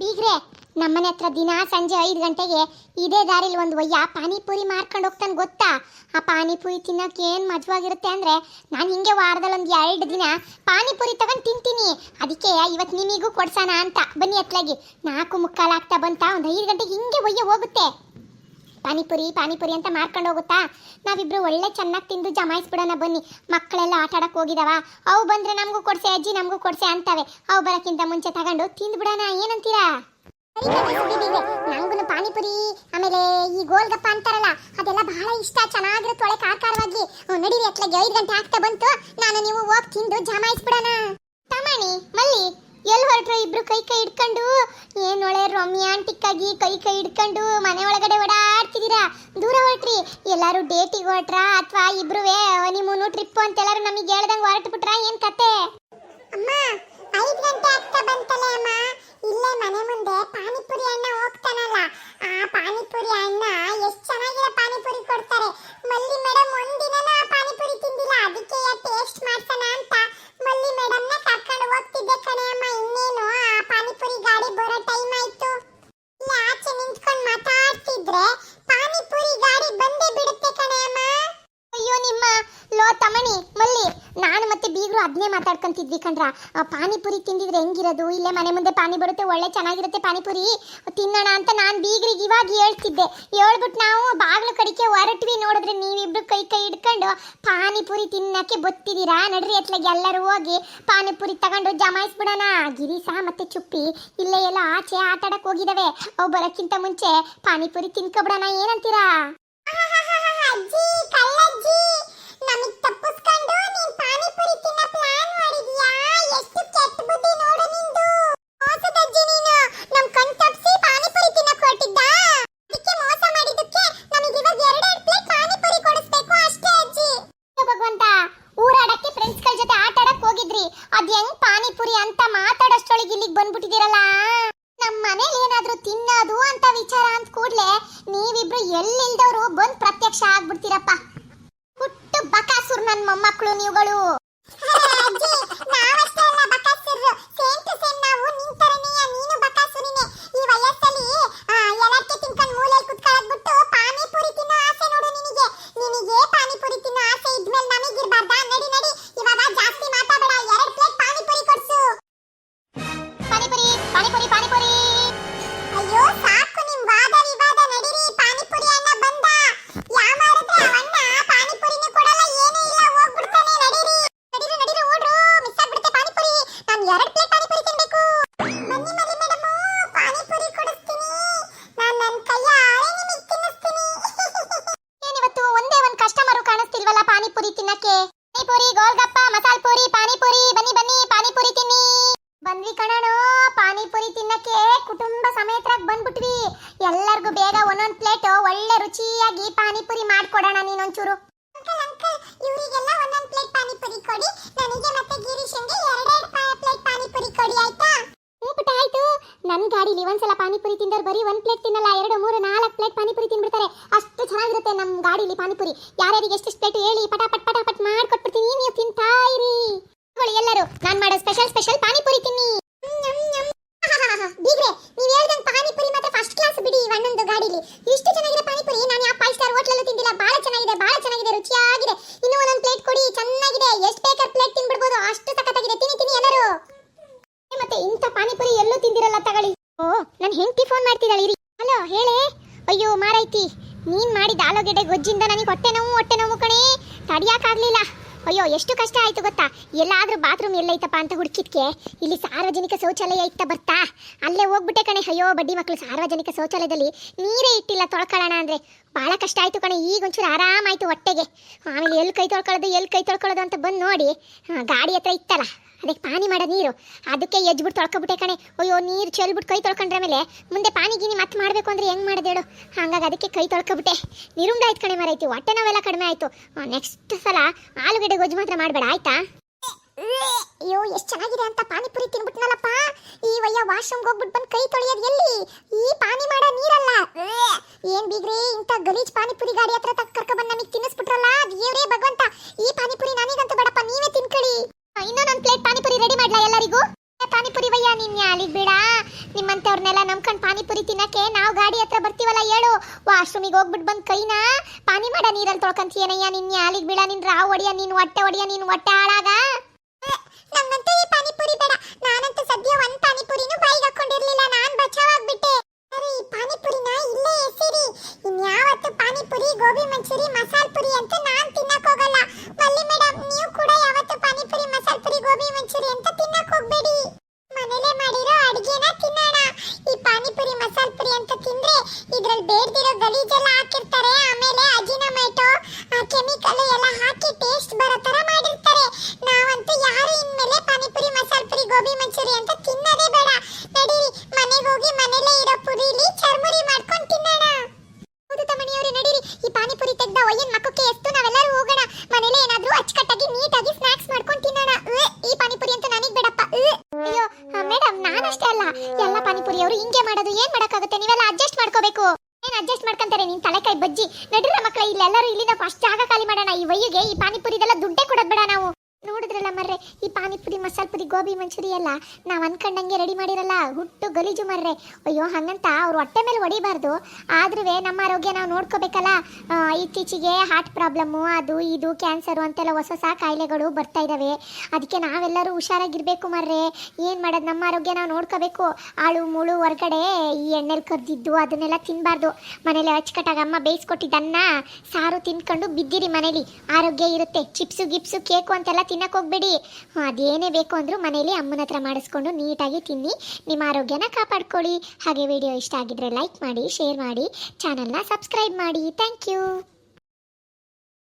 ಬೀಗ್ರೆ, ನಮ್ಮನೆ ಹತ್ರ ದಿನ ಸಂಜೆ ಐದು ಗಂಟೆಗೆ ಇದೇ ದಾರಿಲಿ ಒಂದು ಒಯ್ಯ ಪಾನಿಪುರಿ ಮಾರ್ಕೊಂಡು ಹೋಗ್ತಾನೆ ಗೊತ್ತಾ? ಆ ಪಾನಿಪುರಿ ತಿನ್ನೋಕೆ ಏನು ಮಜವಾಗಿರುತ್ತೆ ಅಂದರೆ ನಾನು ಹಿಂಗೆ ವಾರದಲ್ಲಿ ಒಂದು ಎರಡು ದಿನ ಪಾನಿಪುರಿ ತಗೊಂಡು ತಿಂತೀನಿ. ಅದಕ್ಕೆ ಇವತ್ತು ನಿಮಗೂ ಕೊಡ್ಸೋಣ ಅಂತ. ಬನ್ನಿ ಹತ್ಲಾಗಿ ನಾಲ್ಕು ಮುಕ್ಕಾಲು ಆಗ್ತಾ ಬಂತ? ಒಂದು ಐದು ಗಂಟೆಗೆ ಹಿಂಗೆ ಒಯ್ಯ ಹೋಗುತ್ತೆ. ಪಾನಿಪುರಿ ಪಾನಿಪುರಿ ಅಂತ ಮಾರ್ಕೊಂಡು ಹೋಗುತ್ತಾ? ನಾವಿಬ್ರು ಒಳ್ಳೆ ಚೆನ್ನಾಗಿ ತಿಂದು ಜಮಾಯಿಸ್ಬಿಡೋಣ ಬನ್ನಿ. ಮಕ್ಕಳೆಲ್ಲ ಆಟ ಆಡಕ್ಕೆ ಹೋಗಿದಾವ. ಅವು ಬಂದ್ರೆ ನಮಗೂ ಕೊಡ್ಸೆ, ಅಜ್ಜಿ ನಮಗೂ ಕೊಡ್ಸೆ ಅಂತವೆ. ಅವು ಬರೋಕ್ಕಿಂತ ಮುಂಚೆ ತಗೊಂಡು ತಿಂದ್ಬಿಡೋಣ, ಏನಂತೀರಾ? ನಂಗೂ ಪಾನಿಪುರಿ, ಆಮೇಲೆ ಈ ಗೋಲ್ಗಪ್ಪ ಅಂತಾರಲ್ಲ, ಅದೆಲ್ಲ ಬಹಳ ಇಷ್ಟ. ಚೆನ್ನಾಗಿರುತ್ತೆ ಒಳ್ಳೆ ಕಾರ್ಕಾರವಾಗಿ. ನಡೀರಿ, ಅತ್ಲಾಗೆ ಐದು ಗಂಟೆ ಆಗ್ತಾ ಬಂತು. ನಾನು ನೀವು ಹೋಗಿ ತಿಂದು ಜಮಾಯಿಸ್ಬಿಡೋಣ. ತಮಾಣಿ, ಮಲ್ಲಿ. ಎಲ್ಲಿ ಹೊರಟ್ರು ಇಬ್ರು ಕೈ ಕೈ ಹಿಡ್ಕೊಂಡು? ಏನ್ ಒಳ್ಳೆ ರೊಮ್ಯಾಂಟಿಕ್ ಆಗಿ ಕೈ ಕೈ ಹಿಡ್ಕೊಂಡು ಮನೆ ಒಳಗಡೆ ಓಡಾಡ್ತಿದ್ದೀರಾ? ದೂರ ಹೊರಟ್ರಿ. ಎಲ್ಲರೂ ಡೇಟಿಗೆ ಹೊರಟ್ರಾ? ಅಥವಾ ಇಬ್ರುವೇ ಹನಿಮೂನು ಅಂತ ಎಲ್ಲರೂ ನಮಗೆ ಹೇಳ್ದಂಗೆ ಹೊರಟು ಬಿಟ್ರಾ ಏನ್ ಕತೆ? ಅಮ್ಮ, ಐದು ಗಂಟೆ ಆಗ್ತಾ ಬಂತಲ್ಲ ಅಮ್ಮ. ಇಲ್ಲೇ ಮನೆ ಮುಂದೆ ಪಾನಿಪುರಿ ಅಣ್ಣ ಹೋಗ್ತಾನಲ್ಲ. ಆ ಪಾನಿಪುರಿ ಅಣ್ಣ ಎಷ್ಟು ಚೆನ್ನಾಗಿರೋ ಪಾನಿಪುರಿ ಕೊಡ್ತಾರೆ ಮಲ್ಲಿ ಮೇಡಮ್ ಒಂದಿನ ಪಾನಿಪುರಿ ತಿಂದಿಲ್ಲ ಅದಕ್ಕೆ ಟೇಸ್ಟ್ ಮಾಡ್ಸೋಣ ಅಂತ ಮಲ್ಲಿ ಮೇಡಮ್ನ ಕರ್ಕೊಂಡು ಹೋಗ್ತಿದ್ದೆ ಕಣೆ ಅಮ್ಮ ಇನ್ನೇನು ಆ ಪಾನಿಪುರಿ ಗಾಡಿ ಬರೋ ಟೈಮ್ ಆಯ್ತು ಇಲ್ಲಿ ಆಚೆ ನಿಂತ್ಕೊಂಡು ಮಾತಾಡ್ತಿದ್ರೆ ಪಾನಿಪುರಿ ಗಾಡಿ ಬಂದೇ ಬಿಡುತ್ತೆ ಕಣೆ ಅಮ್ಮ. ಅಯ್ಯೋ, ನಿಮ್ಮ ಲೋ ತಮಣಿ ಮಲ್ಲಿ. ನಾನು ಮತ್ತೆ ಬೀಗರು ಅದನ್ನೇ ಮಾತಾಡ್ಕೊಂತಿದ್ವಿ ಕಣ್ರ ಪಾನಿಪುರಿ ತಿಂದಿದ್ರೆ ಹೆಂಗಿರೋದು? ಇಲ್ಲೇ ಮನೆ ಮುಂದೆ ಪಾನಿ ಬರುತ್ತೆ, ಒಳ್ಳೆ ಚೆನ್ನಾಗಿರುತ್ತೆ ಪಾನಿಪುರಿ. ತಿನ್ನೋಣ ಅಂತ ನಾನು ಬೀಗರಿಗೆ ಇವಾಗ ಹೇಳ್ತಿದ್ದೆ. ಹೇಳ್ಬಿಟ್ಟು ನಾವು ಬಾಗಿಲು ಕಡಿಕೆ ಹೊರಟ್ವಿ ನೋಡಿದ್ರೆ ನೀವಿಬ್ರು ಕೈ ಕೈ ಹಿಡ್ಕೊಂಡು ಪಾನಿಪುರಿ ತಿನ್ನಕ್ಕೆ ಬತ್ತಿದ್ದೀರಾ ನಡ್ರಿ ಅತ್ಲಾಗೆ ಎಲ್ಲರೂ ಹೋಗಿ ಪಾನಿಪುರಿ ತಗೊಂಡು ಜಮಾಯಿಸ್ಬಿಡೋಣ. ಗಿರೀಶ ಮತ್ತೆ ಚುಪ್ಪಿ ಇಲ್ಲೇ ಎಲ್ಲ ಆಚೆ ಆಟ ಹೋಗಿದ್ದಾವೆ ಅವು ಬರೋಕ್ಕಿಂತ ಮುಂಚೆ ಪಾನಿಪುರಿ ತಿನ್ಕೊಬಿಡೋಣ ಏನಂತೀರಾ? ಹೋಗಿದ್ರಿ. ಅದ್ ಹೆಂಗ್ ಪಾನಿಪುರಿ ಅಂತ ಮಾತಾಡೋಷ್ಟೊಳಗೆ ಇಲ್ಲಿಗೆ ಬಂದ್ಬಿಟ್ಟಿದ್ದೀರಲ್ಲ? ನಮ್ಮ ಮನೇಲಿ ಏನಾದ್ರೂ ತಿನ್ನೋದು ಅಂತ ವಿಚಾರ ಅಂತ ಕೂಡ್ಲೆ ನೀವಿಬ್ರು ಎಲ್ಲಿಲ್ದವ್ರು ಬಂದ್ ಪ್ರತ್ಯಕ್ಷ ಆಗ್ಬಿಡ್ತೀರಪ್ಪ. ಹುಟ್ಟು ಬಕಾಸುರ್ ನನ್ ಮೊಮ್ಮಕ್ಕಳು ನೀವುಗಳು. ಬಂದ್ವಿ ಕಣೋ ಪಾನಿಪುರಿ ತಿನ್ನಕ್ಕೆ ಕುಟುಂಬ ಸಮೇತರಾಗಿ ಬಂದ್ಬಿಟ್ವಿ. ಎಲ್ಲರಿಗೂ ಬೇಗ ಒಂದೊಂದ್ ಪ್ಲೇಟ್ ಒಳ್ಳೆ ರುಚಿಯಾಗಿ ಪಾನಿಪುರಿ ಮಾಡ್ಕೊಡೋಣ ನೀನೊಂಚೂರು. ಅಂಕಲ್ ಅಂಕಲ್ ಇವರಿಗೆಲ್ಲ ಒಂದೊಂದ್ ಪ್ಲೇಟ್ ಪಾನಿಪುರಿ ಕೊಡಿ. ನನಗೆ ಮತ್ತೆ ಗಿರೀಶನ್ಗೆ ಎರಡೆರಡು ಪ್ಲೇಟ್ ಪಾನಿಪುರಿ ಕೊಡಿ ಆಯ್ತಾ? ಹ್ಞೂ ಪುಟ್ಟ ಆಯ್ತು. ನನ್ನ ಗಾಡಿಲಿ ಒಂದ್ಸಲ ಪಾನಿಪುರಿ ತಿಂದವ್ರು ಬರೀ ಒಂದ್ ಪ್ಲೇಟ್ ತಿನ್ನಲ್ಲ ಎರಡು ಮೂರು ನಾಲ್ಕು ಪ್ಲೇಟ್ ಪಾನಿಪುರಿ ತಿನ್ಬಿಡ್ತಾರೆ ಅಷ್ಟು ಚೆನ್ನಾಗಿರುತ್ತೆ ನಮ್ಮ ಗಾಡಿಲಿ ಪಾನಿಪುರಿ. ಯಾರ್ಯಾರಿಗೆ ಎಷ್ಟು ಪ್ಲೇಟ್ ಹೇಳಿ ಪಟಾಪಟ್ ಪಟಾಪಟ್ ಮಾಡ್ಕೊಟ್ಬಿಡ್ತೀನಿ. ನೀವು ತಿಂತಾ ಇರಿ. ಎಲ್ಲರೂ ನಾನು ಮಾಡೋ ಸ್ಪೆಷಲ್ ಸ್ಪೆಷಲ್ ಪಾನಿಪುರಿ ತಿನ್ನಿ ಬೀಗ್ರೆ ನೀವು ಹೇಳ್ದಂಗೆ ಪಾನಿಪುರಿ ಮಾತ್ರ ಫಸ್ಟ್ ಕ್ಲಾಸ್ ಬಿಡಿ ಒಂದೊಂದು ಗಾಡಿಲಿ ಇಷ್ಟು ಚೆನ್ನಾಗಿದೆ ಪಾನಿಪುರಿ ನಾನು ಯಾವ ಫೈವ್ ಸ್ಟಾರ್ ಹೋಟ್ಲಲ್ಲೂ ತಿಂದಿಲ್ಲ ಬಹಳ ಚೆನ್ನಾಗಿದೆ ಬಹಳ ಚೆನ್ನಾಗಿದೆ ರುಚಿಯಾಗಿದೆ ಇನ್ನೂ ಒಂದೊಂದು ಪ್ಲೇಟ್ ಕೊಡಿ ಚೆನ್ನಾಗಿದೆ ಎಷ್ಟು ಬೇಕಾದ್ರೆ ಪ್ಲೇಟ್ ತಿನ್ಬಿಡ್ಬೋದು ಅಷ್ಟು ಸಖತ್ತಾಗಿದೆ ತಿನ್ನಿ ತಿನ್ನಿ ಎಲ್ಲರೂ ಏ, ಮತ್ತೆ ಇಂಥ ಪಾನಿಪುರಿ ಎಲ್ಲೂ ತಿಂದಿರಲ್ಲ ತಗೊಳ್ಳಿ ಓ ನನ್ನ ಹೆಂಡತಿ ಫೋನ್ ಮಾಡ್ತಿದ್ದಾಳೆ ಇರಿ ಹಲೋ ಹೇಳೇ ಅಯ್ಯೋ ಮಾರೈತಿ ನೀನ್ ಮಾಡಿದ ಆಲೂಗೆಡ್ಡೆ ಗೊಜ್ಜಿಂದ ನನಗೆ ಹೊಟ್ಟೆ ನೋವು ಹೊಟ್ಟೆ ನೋವು ಕಣೇ. ತಡಿಯಾಕಾಗ್ಲಿಲ್ಲ. ಅಯ್ಯೋ, ಎಷ್ಟು ಕಷ್ಟ ಆಯ್ತು ಗೊತ್ತಾ? ಎಲ್ಲಾದ್ರೂ ಬಾತ್ರೂಮ್ ಎಲ್ಲೈತಪ್ಪ ಅಂತ ಹುಡುಕಿದ್ಕೆ. ಇಲ್ಲಿ ಸಾರ್ವಜನಿಕ ಶೌಚಾಲಯ ಇತ್ತ ಬರ್ತಾ? ಅಲ್ಲೇ ಹೋಗ್ಬಿಟ್ಟೆ ಕಣೆ. ಅಯ್ಯೋ, ಬಡ್ಡಿ ಮಕ್ಕಳು ಸಾರ್ವಜನಿಕ ಶೌಚಾಲಯದಲ್ಲಿ ನೀರೇ ಇಟ್ಟಿಲ್ಲ ತೊಳ್ಕೊಳ್ಳೋಣ ಅಂದ್ರೆ. ಬಹಳ ಕಷ್ಟ ಆಯಿತು ಕಣೆ. ಈಗ ಒಂಚೂರು ಆರಾಮಾಯಿತು ಹೊಟ್ಟೆಗೆ. ಆಮೇಲೆ ಎಲ್ಲಿ ಕೈ ತೊಳ್ಕೊಳ್ಳೋದು, ಎಲ್ಲಿ ಕೈ ತೊಳ್ಕೊಳ್ಳೋದು ಅಂತ ಬಂದು ನೋಡಿ. ಗಾಡಿ ಹತ್ರ ಇತ್ತಲ್ಲ. ಅದಕ್ಕೆ ಪಾನಿ ಮಾಡೋ ನೀರು. ಅದಕ್ಕೆ ಎಜ್ಬಿಟ್ಟು ತೊಳ್ಕೊಬಿಟ್ಟೆ ಕಣೆ. ಅಯ್ಯೋ, ನೀರು ಚೆಲ್ಬಿಟ್ಟು ಕೈ ತೊಳ್ಕೊಂಡ್ರೆ ಮೇಲೆ ಮುಂದೆ ಪಾನಿ ಗೀನಿ ಮತ್ತೆ ಮಾಡಬೇಕು ಅಂದ್ರೆ ಹೆಂಗ್ ಹೇಳು. ಹಂಗಾಗಿ ಅದಕ್ಕೆ ಕೈ ತೊಳ್ಕೊಬಿಟ್ಟೆ. ನಿರುಂಡಾಯ್ತು ಕಣೆ ಮಾರೈತಿ. ಹೊಟ್ಟೆ ನೋವೆಲ್ಲ ಕಡಿಮೆ ಆಯ್ತು. ನೆಕ್ಸ್ಟ್ ಸಲ ಆಲೂಗಡ್ಡೆ ಗೊಜ್ಜು ಮಾತ್ರ ಮಾಡಬೇಡ, ಆಯ್ತಾ? ಅಯ್ಯೋ, ಎಷ್ಟು ಚೆನ್ನಾಗಿದೆ ಅಂತ ಪಾನಿಪುರಿ ತಿನ್ಬಿಟ್ನಲ್ಲಪ್ಪ. ಈ ವಯ್ಯ ವಾಶ್ರೂಮ್ಗೆ ಹೋಗ್ಬಿಟ್ಟು ಬಂದು ಕೈ ತೊಳೆಯೋದು ಎಲ್ಲಿ? ಈ ಪಾನಿ ಮಾಡೋ ನೀರಲ್ಲ. ಏನ್ ಬೀಗ್ರಿ, ಇಂಥ ಗಲೀಜ್ ಪಾನಿಪುರಿ ಗಾಡಿ ಹತ್ರ ಕರ್ಕ ಬಂದು ನಮಗೆ ತಿನ್ನಿಸ್ಬಿಟ್ರಲ್ಲ ದೇವ್ರೇ ಭಗವಂತ ಈ ಪಾನಿಪುರಿ ನನಗಂತೂ ಬೇಡಪ್ಪ ನೀವೇ ತಿನ್ಕೊಳ್ಳಿ ಇನ್ನೂ ನನ್ನ ಪ್ಲೇಟ್ ಪಾನಿಪುರಿ ರೆಡಿ ಮಾಡ್ಲಾ ಎಲ್ಲರಿಗೂ? ಪಾನಿಪುರಿ ವಯ್ಯ ನೀನ್ ಅಲ್ಲಿಗ್ ಬೇಡ ನಿಮ್ಮಂತವ್ರನ್ನೆಲ್ಲ ನಮ್ಕೊಂಡ್ ಪಾನಿಪುರಿ ತಿನ್ನಕ್ಕೆ ನಾವು ಗಾಡಿ ಹತ್ರ ಬರ್ತೀವಲ್ಲ ಹೇಳು. ವಾಶ್ರೂಮಿಗೆ ಹೋಗ್ಬಿಟ್ಟು ಬಂದ್ ಕೈನ ಪಾನಿ ಮಾಡ ನೀರಲ್ಲಿ ತೊಳ್ಕೊಂತೀಯನಯ್ಯ ನಿನ್ ಅಲ್ಲಿಗ್ ಬೇಡ ನಿನ್ ರಾವ್ ಒಡಿಯ, ನಿನ್ ಹೊಟ್ಟೆ ಒಡಿಯ, ನಿನ್ ಹೊಟ್ಟೆ ಹಾಳಾಗ? ಹಿಂಗೆ ಮಾಡೋದು, ಏನ್ ಮಾಡಕ್ಕಾಗುತ್ತೆ? ನೀವೆಲ್ಲ ಅಡ್ಜಸ್ಟ್ ಮಾಡ್ಕೋಬೇಕು. ಏನ್ ಅಡ್ಜಸ್ಟ್ ಮಾಡ್ಕೊಂತಾರೆ? ನಿನ್ ತಲೆಕಾಯಿ ಬಜ್ಜಿ. ನಡೀರ ಮಕ್ಕಳ, ಇಲ್ಲೆಲ್ಲರೂ ಇಲ್ಲಿಂದ ಫಸ್ಟ್ ಜಾಗ ಖಾಲಿ ಮಾಡೋಣ. ಈ ವಯ್ಯಿಗೆ, ಈ ಪಾನಿಪುರಿದೆಲ್ಲ ದುಡ್ಡೇ ಕೊಡೋದ್ ಬೇಡ ನಾವು. ನೋಡಿದ್ರಲ್ಲ ಮರ್ರೆ, ಈ ಪಾನಿಪುರಿ, ಮಸಾಲ ಪುರಿ, ಗೋಬಿ ಮಂಚೂರಿ ಎಲ್ಲ ನಾವು ಅನ್ಕೊಂಡಂಗೆ ರೆಡಿ ಮಾಡಿರಲ್ಲ, ಹುಟ್ಟು ಗಲೀಜು ಮರ್ರೆ. ಅಯ್ಯೋ, ಹಂಗಂತ ಅವ್ರು ಹೊಟ್ಟೆ ಮೇಲೆ ಹೊಡಿಬಾರ್ದು. ಆದ್ರೂ ನಮ್ಮ ಆರೋಗ್ಯ ನಾವು ನೋಡ್ಕೋಬೇಕಲ್ಲ ಇತ್ತೀಚೆಗೆ ಹಾರ್ಟ್ ಪ್ರಾಬ್ಲಮ್ಮು ಅದು ಇದು ಕ್ಯಾನ್ಸರು ಅಂತೆಲ್ಲ ಹೊಸ ಹೊಸ ಕಾಯಿಲೆಗಳು ಬರ್ತಾ ಇದ್ದಾವೆ ಅದಕ್ಕೆ ನಾವೆಲ್ಲರೂ ಹುಷಾರಾಗಿರ್ಬೇಕು ಮರ್ರೆ. ಏನು ಮಾಡೋದು, ನಮ್ಮ ಆರೋಗ್ಯ ನಾವು ನೋಡ್ಕೋಬೇಕು. ಆಳು, ಮುಳು ಹೊರಗಡೆ ಈ ಎಣ್ಣೆಲಿ ಕರ್ದಿದ್ದು, ಅದನ್ನೆಲ್ಲ ತಿನ್ನಬಾರ್ದು ಮನೇಲಿ ಅಚ್ಚುಕಟ್ಟಾಗ ಅಮ್ಮ ಬೇಯಿಸ್ಕೊಟ್ಟಿದ್ದನ್ನ ಸಾರು ತಿನ್ಕೊಂಡು ಬಿದ್ದಿರಿ ಮನೇಲಿ. ಆರೋಗ್ಯ ಇರುತ್ತೆ. ಚಿಪ್ಸು, ಗಿಪ್ಸು, ಕೇಕು ಅಂತೆಲ್ಲ ತಿನ್ನಕ್ಕೆ ಹೋಗ್ಬೇಡಿ. ಅದೇನೇ ಬೇಕು ಅಂದರೂ ಮನೇಲಿ ಅಮ್ಮನ ಹತ್ರ ಮಾಡಿಸ್ಕೊಂಡು ನೀಟಾಗಿ ತಿನ್ನಿ. ನಿಮ್ಮ ಆರೋಗ್ಯನ ಕಾಪಾಡ್ಕೊಳ್ಳಿ. ಹಾಗೆ ವಿಡಿಯೋ ಇಷ್ಟ ಆಗಿದ್ರೆ ಲೈಕ್ ಮಾಡಿ ಶೇರ್ ಮಾಡಿ ಚಾನಲ್ನ ಸಬ್ಸ್ಕ್ರೈಬ್ ಮಾಡಿ. Thank you